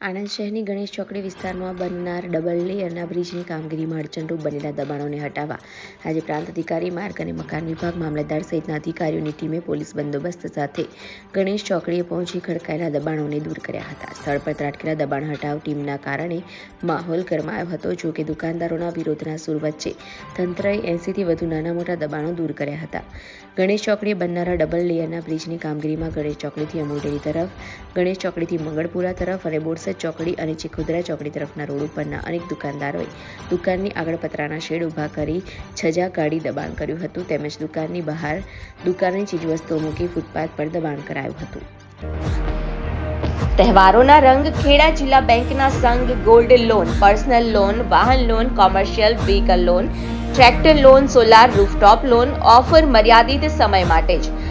આણંદ શહેરની ગણેશ ચોકડી વિસ્તારમાં બનનાર ડબલ લેયરના બ્રિજની કામગીરીમાં અડચણરૂપ બનેલા દબાણોને હટાવવા આજે પ્રાંત અધિકારી, માર્ગ અને મકાન વિભાગ, મામલતદાર સહિતના અધિકારીઓની ટીમે પોલીસ બંદોબસ્ત સાથે ગણેશ ચોકડીએ પહોંચી ખડકાયેલા દબાણોને દૂર કર્યા હતા. સ્થળ પર ત્રાટકેલા દબાણ હટાવ ટીમના કારણે માહોલ ગરમાયો હતો. જો કે દુકાનદારોના વિરોધના સૂર વચ્ચે તંત્રએ એંસીથી વધુ નાના મોટા દબાણો દૂર કર્યા હતા. ગણેશ ચોકડીએ બનનારા ડબલ લેયરના બ્રિજની કામગીરીમાં ગણેશ ચોકડીથી અમૂલડેરી તરફ, ગણેશ ચોકડીથી મંગળપુરા તરફ અને બોરસદ ચોકડી અને ચીખોદરા ચોકડી તરફના રોડ ઉપરના અનેક દુકાનદારોએ દુકાનની આગળ પતરાના શેડ ઊભા કરી છજા કાઢી દબાણ કર્યું હતું તેમજ દુકાનની બહાર દુકાનની ચીજવસ્તુઓ મૂકી ફૂટપાથ પર દબાણ કરાયું હતું. તહેવારોના રંગ ખેડા જિલ્લા બેંકના સંઘ ગોલ્ડ લોન, પર્સનલ લોન, વાહન loan, commercial vehicle loan, tractor loan, solar rooftop loan, offer મર્યાદિત સમય માટે જ